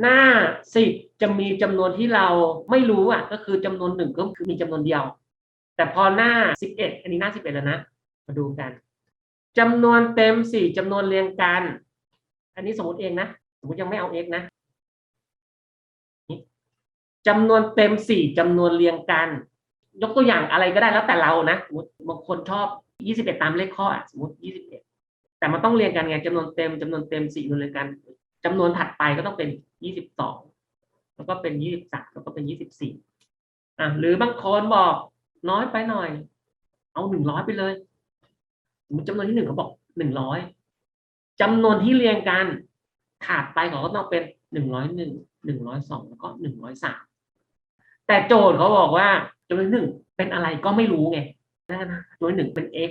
หน้าสิบจะมีจำนวนที่เราไม่รู้อะ ก็คือจำนวนหนึ่งก็คือมีจำนวนเดียว แต่พอหน้าสิบเอ็ดอันนี้หน้าสิบเอ็ดแล้วนะ มาดูกันจำนวนเต็มสี่จำนวนเรียงกัน อันนี้สมมติเองนะ สมมติยังไม่เอา x นะจำนวนเต็มสี่จำนวนเรียงกัน ยกตัวอย่างอะไรก็ได้แล้วแต่เรานะสมมติบางคนชอบยี่สิบเอ็ดตามเลขข้ออะสมมติยี่สิบเอ็ดแต่มันต้องเรียงกันไงจำนวนเต็มจำนวนเต็มสี่จำนวนเรียงกันจำนวนถัดไปก็ต้องเป็น ยี่สิบสองแล้วก็เป็นยี่สิบสามแล้วก็เป็นยี่สิบสี่อะหรือบางคนบอกน้อยไปหน่อย เอาหนึ่งร้อยไปเลยสมมติจำนวนที่หนึ่งเขาบอกหนึ่งร้อยจำนวนที่เรียงกันขาดไปเขาก็ต้องเป็นหนึ่งร้อยหนึ่งหนึ่งร้อยสองแล้วก็หนึ่งร้อยสามแต่โจทย์เขาบอกว่าจำนวนหนึ่งเป็นอะไรก็ไม่รู้ไงนะจำนวนหนึ่งเป็น x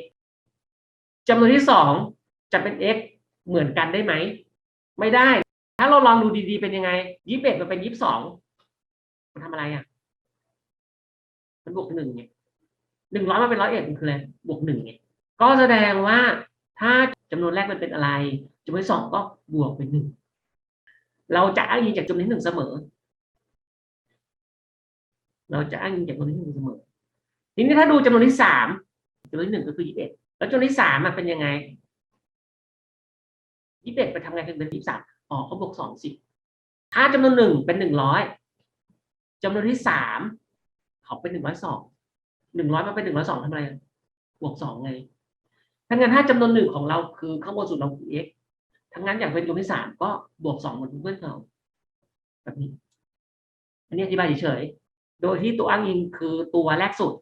จำนวนที่สองจะเป็น x เหมือนกันได้ไหม ไม่ได้ ถ้าเราลองดูดีๆเป็นยังไงยี่สิบเอ็ดมันเป็นยี่สิบสองมันทำอะไรอะ มันบวกหนึ่งไงหนึ่งร้อยมันเป็นร้อยเอ็ดมันคืออะไรบวกหนึ่งไงก็แสดงว่าถ้าจำนวนแรกมันเป็นอะไรจำนวนสองก็บวกเป็นหนึ่งเราจะอ้างอิงจากจำนวนที่หนึ่งเสมอ เราจะอ้างอิงจากจำนวนที่หนึ่งเสมอ ทีนี้ถ้าดูจำนวนที่สามจำนวนที่หนึ่งก็คือยี่สิบเอ็ดแล้วจำนวนที่สามมันเป็นยังไงยี่สิบเอ็ดไปทำไงถึงเป็นยี่สิบสาม อ๋อเขาบวกสองสิถ้าจำนวนหนึ่งเป็นหนึ่งร้อยจำนวนที่สามเขาเป็นหนึ่งร้อยสองหนึ่งร้อยมาเป็นหนึ่งร้อยสองทำอะไรบวกสองไงถ้างั้นถ้าจำนวนหนึ่งของเราคือข้างบนสุดเราคือ x ทั้งนั้นอย่างเป็นจำนวนที่สามก็บวกสองเหมือนเพื่อนเราแบบนี้ อันนี้อธิบายเฉยๆ โดยที่ตัวอ้างอิงคือตัวแรกสุด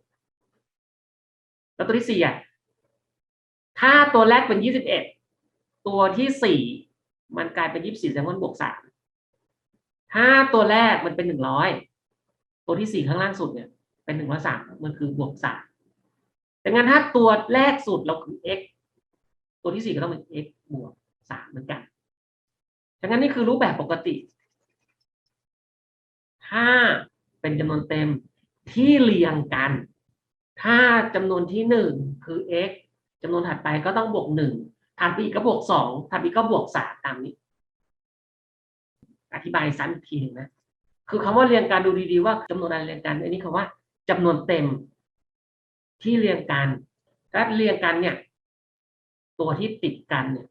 แล้วตัวที่สี่อะ ถ้าตัวแรกเป็นยี่สิบเอ็ดตัวที่สี่ มันกลายเป็นยี่สิบสี่แสดงว่ามันบวกสามถ้าตัวแรกมันเป็นหนึ่งร้อยตัวที่สี่ข้างล่างสุดเนี่ย เป็นหนึ่งร้อยสามมันคือบวกสามดังนั้นถ้าตัวแรกสุดเราคือ x ตัวที่สี่ก็ต้องเป็น x บวกสามเหมือนกันดังนั้นนี่คือรูปแบบปกติ ถ้าเป็นจำนวนเต็มที่เรียงกัน ถ้าจำนวนที่หนึ่งคือ x จำนวนถัดไปก็ต้องบวกหนึ่ง ถัดไปอีกก็บวกสองถัดไปอีกก็บวกสามตามนี้ อธิบายซ้ำอีกทีหนึ่งนะ คือคำว่าเรียงกันดูดีๆว่าจำนวนอะไรเรียงกันอันนี้คำว่าจำนวนเต็ม ที่เรียงกันถ้าเรียงกันเนี่ย ตัวที่ติดกันเนี่ย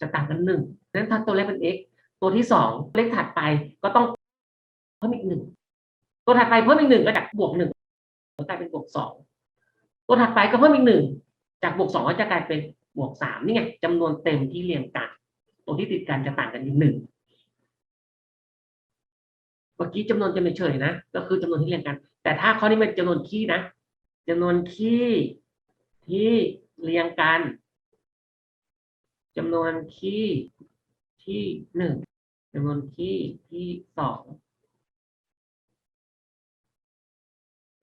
จะต่างกันหนึ่งนั้นถ้าตัวแรกเป็น x ตัวที่สองเลขถัดไปก็ต้องเพิ่มอีกหนึ่งตัวถัดไปเพิ่มอีกหนึ่งก็จากบวกหนึ่งกลายเป็นบวกสอง ตัวถัดไปก็เพิ่มอีกหนึ่งจากบวกสองก็จะกลายเป็นบวกสามนี่ไงจำนวนเต็มที่เรียงกัน ตัวที่ติดกันจะต่างกันอีกหนึ่งเมื่อกี้จำนวนจะไม่เฉยนะ ก็คือจำนวนที่เรียงกัน แต่ถ้าข้อนี้เป็นจำนวนคี่นะจำนวนคี่ที่เรียงกันจำนวนคี่ที่หนึ่งจำนวนคี่ที่สอง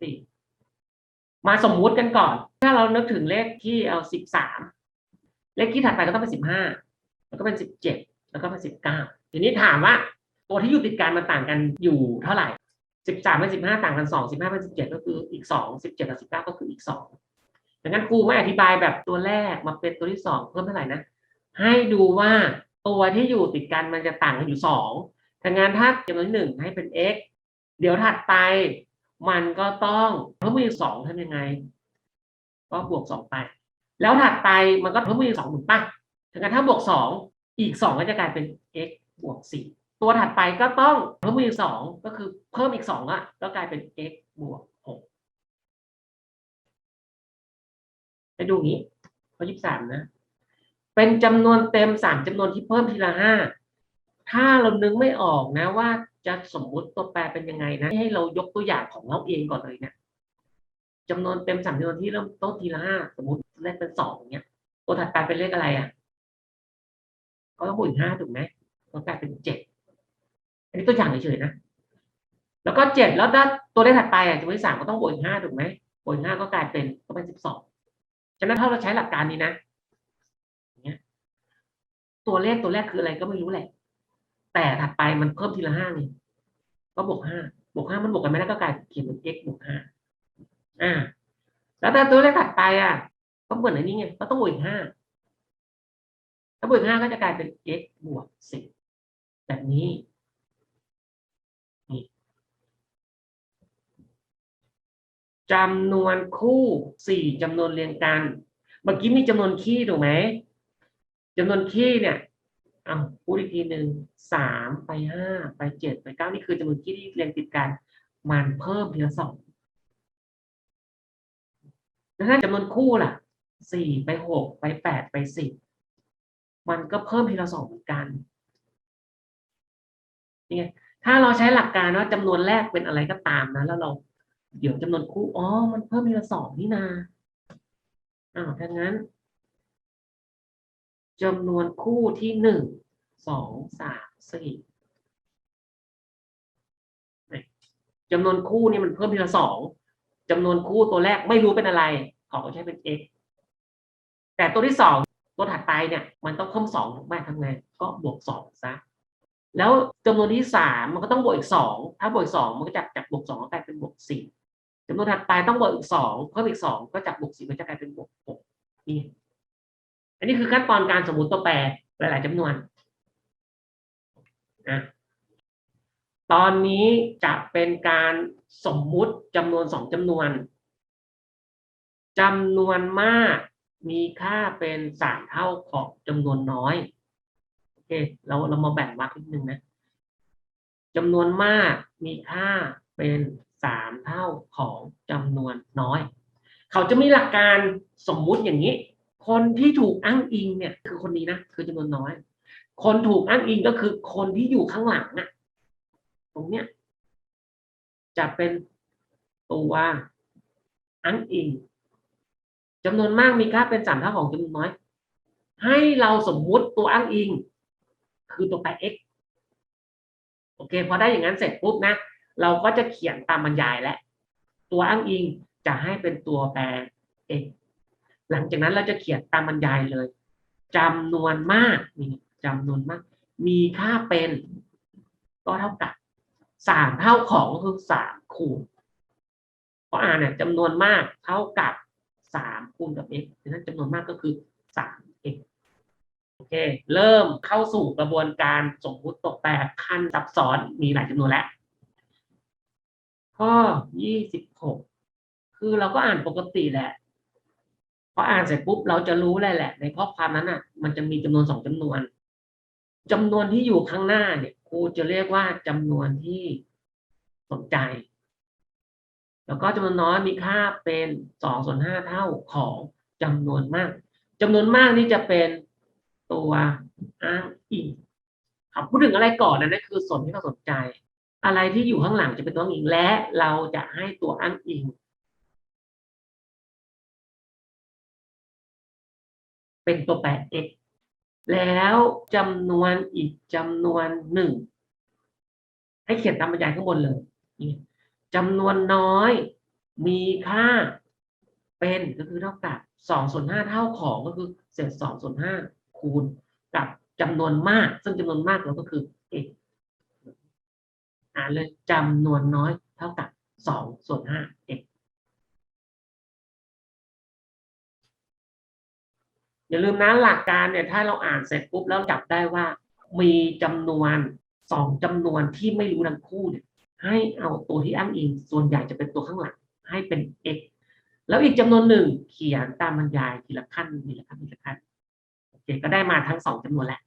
สี่ มาสมมุติกันก่อน ถ้าเรานึกถึงเลขที่เอาสิบสามเลขที่ถัดไปก็ต้องเป็นสิบห้าแล้วก็เป็นสิบเจ็ดแล้วก็เป็นสิบเก้าทีนี้ถามว่าตัวที่อยู่ติดกันมันต่างกันอยู่เท่าไหร่สิบสามเป็นสิบห้าต่างกันสองสิบห้าเป็นสิบเจ็ดก็คืออีกสองสิบเจ็ดกับสิบเก้าก็คืออีกสองดังนั้นครูไม่อธิบายแบบตัวแรกมาเป็นตัวที่สองเพิ่มเท่าไหร่นะ ให้ดูว่าตัวที่อยู่ติดกันมันจะต่างกันอยู่สองดังนั้นถ้าจำนวนหนึ่งให้เป็น x เดี๋ยวถัดไป มันก็ต้องเพิ่มอีกสองทำยังไง ก็บวกสองไป แล้วถัดไปมันก็เพิ่มอีกสองถูกปะดังนั้นถ้าบวกสองอีกสองก็จะกลายเป็น x บวกสี่ตัวถัดไปก็ต้องเพิ่มอีกสองก็คือเพิ่มอีกสองอะก็กลายเป็น x บวกหกไปดูงี้ข้อยี่สิบสามนะ เป็นจำนวนเต็มสามจำนวนที่เพิ่มทีละห้า ถ้าเรานึกไม่ออกนะว่าจะสมมุติตัวแปรเป็นยังไงนะ ให้เรายกตัวอย่างของเราเองก่อนเลยเนะี่ยจำนวนเต็มสามจำนวนที่เริ่มต้นทีละห้าสมมติเลขเป็นสองเนี้ยตัวถัดไปเป็นเลขอะไรอะ ก็ต้องบวกอีกห้าถูกไหมก็กลายเป็นเจ็ดอันนี้ตัวอย่างเฉยๆนะ แล้วก็เจ็ดแล้วถ้าตัวเลขถัดไปอะจำนวนที่สามก็ต้องบวกอีกห้าถูกไหมบวกอีกห้าก็กลายเป็นก็เป็นสิบสองฉะนั้นถ้าเราใช้หลักการนี้นะเงี้ยตัวเลขตัวแรกคืออะไรก็ไม่รู้แหละ แต่ถัดไปมันเพิ่มทีละห้าเลยก็บวกห้าบวกห้ามันบวกกันไม่ได้ก็กลายเขียนเป็น x บวกห้าอ่า แล้วแต่ตัวเลขถัดไปอะก็เหมือนอันนี้ไงก็ต้องบวกอีกห้าถ้าบวกห้าก็จะกลายเป็น x บวกสิบแบบนี้นี่จำนวนคู่สี่จำนวนเรียงกัน เมื่อกี้มีจำนวนคี่ถูกไหมจำนวนคี่เนี่ย อาพูดอีกทีหนึ่งสามไปห้าไปเจ็ดไปเก้านี่คือจำนวนคี่ที่เรียงติดกันมันเพิ่มทีละสองแล้วถ้าจำนวนคู่ล่ะสี่ไปหกไปแปดไปสิบมันก็เพิ่มทีละสองเหมือนกันนี่ไงถ้าเราใช้หลักการว่าจำนวนแรกเป็นอะไรก็ตามนะแล้วเราเดี๋ยวจำนวนคู่อ๋อมันเพิ่มทีละสองนี่นาอ้าวถ้างั้น จำนวนคู่ที่หนึ่งสองสามสี่จำนวนคู่นี่มันเพิ่มทีละสองจำนวนคู่ตัวแรกไม่รู้เป็นอะไรขอใช้เป็น x แต่ตัวที่สองตัวถัดไปเนี่ย มันต้องเพิ่มสองถูกไหมทำไงก็บวกสองซะแล้วจำนวนที่สามมันก็ต้องบวกอีกสองถ้าบวกอีกสองมันก็จากจากบวกสองก็กลายเป็นบวกสี่จำนวนถัดไปต้องบวกอีกสองเพิ่มอีกสองก็จากบวกสี่ก็จะกลายเป็นบวกหกนี่ อันนี้คือขั้นตอนการสมมติตัวแปรหลาย ๆจำนวนนะตอนนี้จะเป็นการสมมุติจำนวนสองจำนวนจำนวนมากมีค่าเป็นสามเท่าของจำนวนน้อยโอเคเราเรามาแบ่งวรรคนิดนึงนะจำนวนมากมีค่าเป็นสามเท่าของจำนวนน้อย เขาจะมีหลักการสมมุติอย่างนี้ คนที่ถูกอ้างอิงเนี่ยคือคนนี้นะคือจำนวนน้อย คนถูกอ้างอิงก็คือคนที่อยู่ข้างหลังอะตรงเนี้ยจะเป็นตัวอ้างอิงจำนวนมากมีค่าเป็นสามเท่าของจำนวนน้อย ให้เราสมมุติตัวอ้างอิง คือตัวแปร x โอเคพอได้อย่างนั้นเสร็จปุ๊บนะ เราก็จะเขียนตามบรรยายและ ตัวอ้างอิงจะให้เป็นตัวแปร x หลังจากนั้นเราจะเขียนตามบรรยายเลยจำนวนมากนี่จำนวนมาก มีค่าเป็นก็เท่ากับสามเท่าของก็คือสามคูณเพราะอ่านเนี่ยจำนวนมากเท่ากับสามคูณกับ x ดังนั้นจำนวนมากก็คือสาม x โอเค เริ่มเข้าสู่กระบวนการสมมติตกแปรขั้นซับซ้อนมีหลายจำนวนแล้ว ข้อยี่สิบหกคือเราก็อ่านปกติแหละ ออ่านเสร็จปุ๊บเราจะรู้เลยแหละ ในข้อความนั้นอะ มันจะมีจำนวนสองจำนวนจำนวนที่อยู่ข้างหน้าเนี่ยครูจะเรียกว่าจำนวนที่สนใจ แล้วก็จำนวนน้อยมีค่าเป็นสองส่วนห้าเท่าของจำนวนมากจำนวนมากนี่จะเป็นตัวอ้างอิงครับพูดถึงอะไรก่อนนะนั่นคือส่วนที่เราสนใจ อะไรที่อยู่ข้างหลังจะเป็นตัวอ้างอิงและเราจะให้ตัวอ้างอิง เป็นตัวแปร x แล้วจำนวนอีกจำนวนหนึ่งให้เขียนตามบรรยายข้างบนเลยนี่จำนวนน้อยมีค่าเป็นก็คือเท่ากับสองส่วนห้าเท่าของก็คือเศษสองส่วนห้าคูณกับจำนวนมาก ซึ่งจำนวนมากเราก็คือ x อ่านเลยจำนวนน้อยเท่ากับสองส่วนห้า x อ อย่าลืมนะหลักการเนี่ยถ้าเราอ่านเสร็จปุ๊บแล้วจับได้ว่า มีจำนวนสองจำนวนที่ไม่รู้ทั้งคู่เนี่ยให้เอาตัวที่อ้างอิงส่วนใหญ่จะเป็นตัวข้างหลังให้เป็น x แล้วอีกจำนวนหนึ่งเขียนตามบรรยายทีละขั้นทีละขั้นทีละขั้นโอเคก็ได้มาทั้งสองจำนวนแหละ